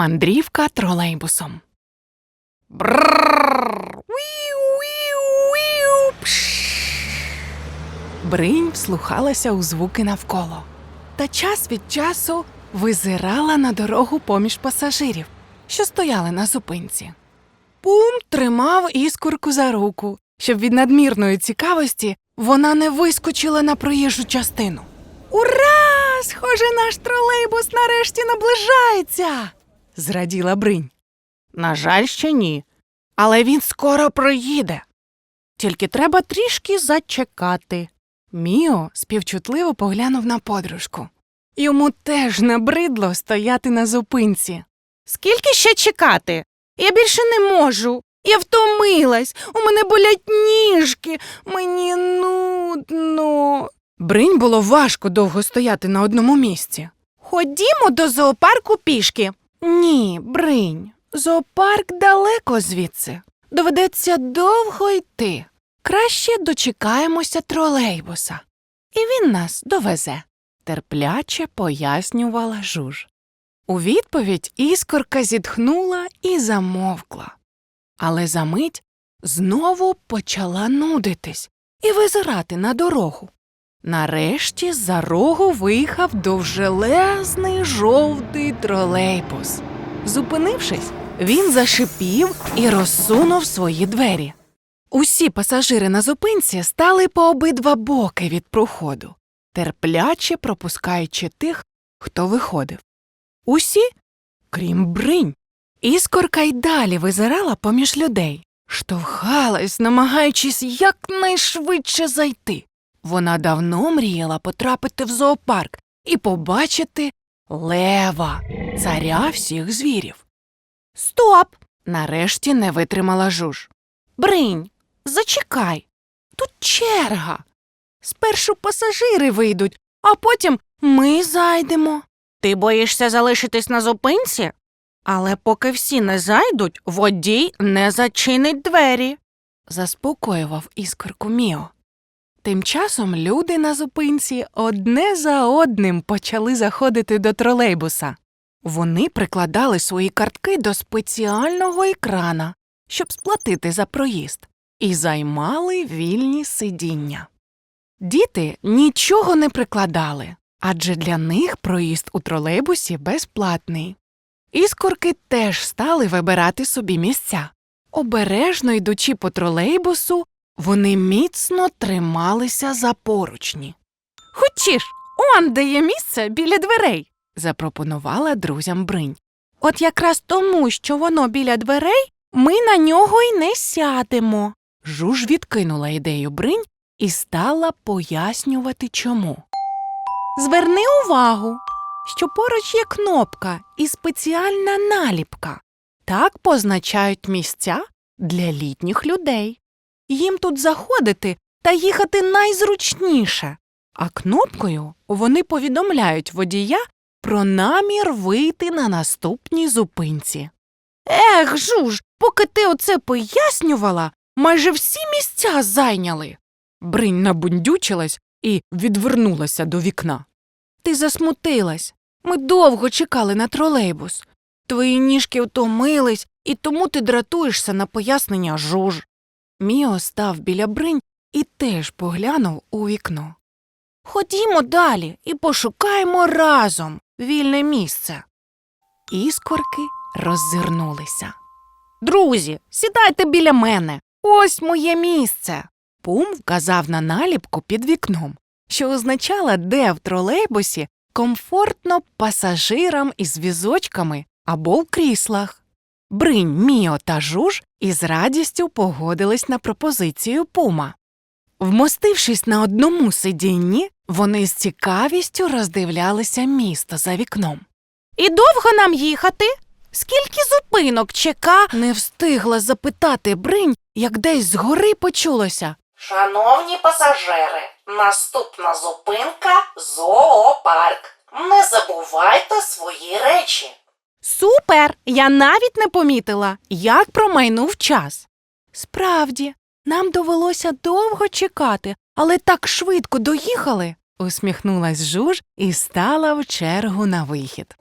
Мандрівка тролейбусом. Бринь вслухалася у звуки навколо та час від часу визирала на дорогу поміж пасажирів, що стояли на зупинці. Пум тримав іскорку за руку, щоб від надмірної цікавості вона не вискочила на проїжджу частину. Ура! Схоже, наш тролейбус нарешті наближається. Зраділа Бринь. На жаль, ще ні. Але він скоро проїде. Тільки треба трішки зачекати. Міо співчутливо поглянув на подружку. Йому теж набридло стояти на зупинці. Скільки ще чекати? Я більше не можу. Я втомилась, у мене болять ніжки, мені нудно. Бринь було важко довго стояти на одному місці. Ходімо до зоопарку пішки. Ні, Бринь, зоопарк далеко звідси. Доведеться довго йти. Краще дочекаємося тролейбуса. І він нас довезе, терпляче пояснювала жуж. У відповідь іскорка зітхнула і замовкла. Але за мить знову почала нудитись і визирати на дорогу. Нарешті за рогу виїхав довжелезний жовтий тролейбус. Зупинившись, він зашипів і розсунув свої двері. Усі пасажири на зупинці стали по обидва боки від проходу, терпляче пропускаючи тих, хто виходив. Усі, крім бринь. Іскорка й далі визирала поміж людей, штовхалась, намагаючись якнайшвидше зайти. Вона давно мріяла потрапити в зоопарк і побачити лева, царя всіх звірів. Стоп! Нарешті не витримала жуж. Бринь, зачекай. Тут черга. Спершу пасажири вийдуть, а потім ми зайдемо. Ти боїшся залишитись на зупинці? Але поки всі не зайдуть, водій не зачинить двері, заспокоював іскорку Міо. Тим часом люди на зупинці одне за одним почали заходити до тролейбуса. Вони прикладали свої картки до спеціального екрана, щоб сплатити за проїзд, і займали вільні сидіння. Діти нічого не прикладали, адже для них проїзд у тролейбусі безплатний. Іскорки теж стали вибирати собі місця. Обережно йдучи по тролейбусу, вони міцно трималися за поручні. Хочеш, он де є місце біля дверей, запропонувала друзям Бринь. От якраз тому, що воно біля дверей, ми на нього й не сядемо. Жуж відкинула ідею Бринь і стала пояснювати чому. Зверни увагу, що поруч є кнопка і спеціальна наліпка. Так позначають місця для літніх людей. Їм тут заходити та їхати найзручніше, а кнопкою вони повідомляють водія про намір вийти на наступній зупинці. Ех, жуж, поки ти оце пояснювала, майже всі місця зайняли. Бринь набундючилась і відвернулася до вікна. Ти засмутилась. Ми довго чекали на тролейбус. Твої ніжки втомились, і тому ти дратуєшся на пояснення жуж. Міо став біля бринь і теж поглянув у вікно. Ходімо далі і пошукаємо разом вільне місце. Іскорки роззирнулися. Друзі, сідайте біля мене. Ось моє місце. Пум вказав на наліпку під вікном, що означала, де в тролейбусі комфортно пасажирам із візочками або в кріслах. Бринь, Міо та Жуж із радістю погодились на пропозицію пума. Вмостившись на одному сидінні, вони з цікавістю роздивлялися місто за вікном. І довго нам їхати? Скільки зупинок чека? не встигла запитати Бринь, як десь згори почулося. Шановні пасажири, наступна зупинка зоопарк. Не забувайте свої речі. Супер! Я навіть не помітила, як промайнув час. Справді, нам довелося довго чекати, але так швидко доїхали, усміхнулась жуж і стала в чергу на вихід.